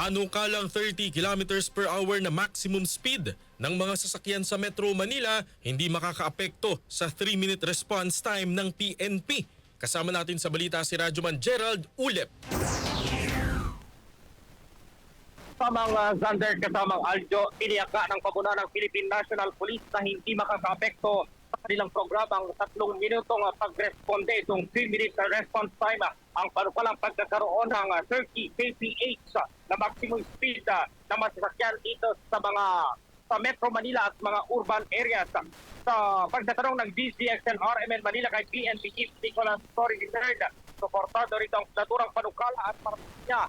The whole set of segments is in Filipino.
panukalang 30 kilometers per hour na maximum speed ng mga sasakyan sa Metro Manila hindi makakaapekto sa 3-minute response time ng PNP. Kasama natin sa balita si Radyoman Gerald Ulep. Kasamang uh, Zander, kasamang Aljo, iniyaka ng pabuna ng Philippine National Police na hindi makakaapekto sa kanilang programang tatlong minutong uh, pagresponde itong 3-minute uh, response time uh, ang panukalang pagkakaroon ng uh, 30 kph uh, na maximum speed na masasakyan dito sa mga sa Metro Manila at mga urban areas. Sa pagtatanong ng DZXL RMN Manila kay PNP Chief Nicolas Torre III, suportado rito ang naturang panukala at parating niya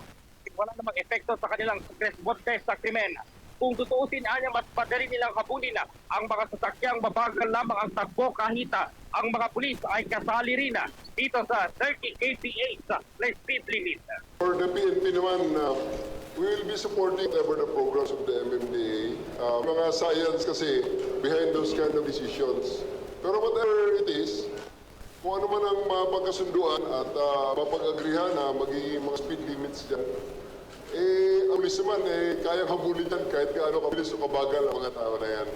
wala namang epekto sa kanilang response sa krimen. Kung tutuusin niya, mas madali nilang habulin na ang mga sasakyang mabagal lamang ang takbo kahit ah, ang mga pulis ay kasali rin na dito sa 30 kph sa speed limit. For the PNP naman, uh, we will be supporting whatever the programs of the MMDA. Uh, mga science kasi behind those kind of decisions. Pero whatever it is, kung ano man ang mapagkasunduan at uh, mapag-agrihan na magiging mga speed limits dyan, eh, ang pulis naman, eh, kayang habulin yan kahit gaano kabilis o kabagal ang mga tao na yan.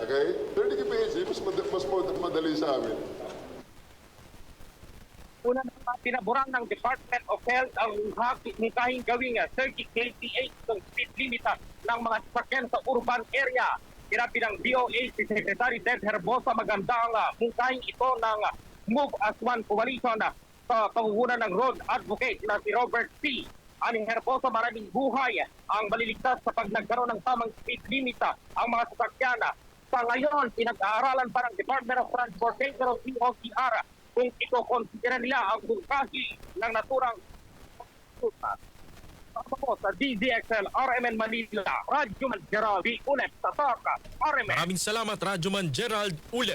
Okay? 30 kph, mas, mad- mas mad- madali sa amin. Una na pinaboran ng Department of Health ang haki kahing gawing ah, 30 kph ng speed limit ah, ng mga sasakyan sa urban area. Sinabi ng DOA si Secretary Ted Herbosa magandang uh, mungkahing ito ng ah, Move as One Coalition ah, sa panguhunan ng road advocate na si Robert P. Aning Herbosa maraming buhay ang maliligtas sa pag nagkaroon ng tamang speed limit ah, ang mga sasakyan. Sa ngayon, pinag-aaralan pa ng Department of Transportation o DOTR kung ito konsidera nila ang bungkahi ng naturang ruta. Sama po sa DZXL RMN Manila, Radyo Man Gerald, Unep, Tataka, RMN. Maraming salamat Radyoman Gerald Ulep.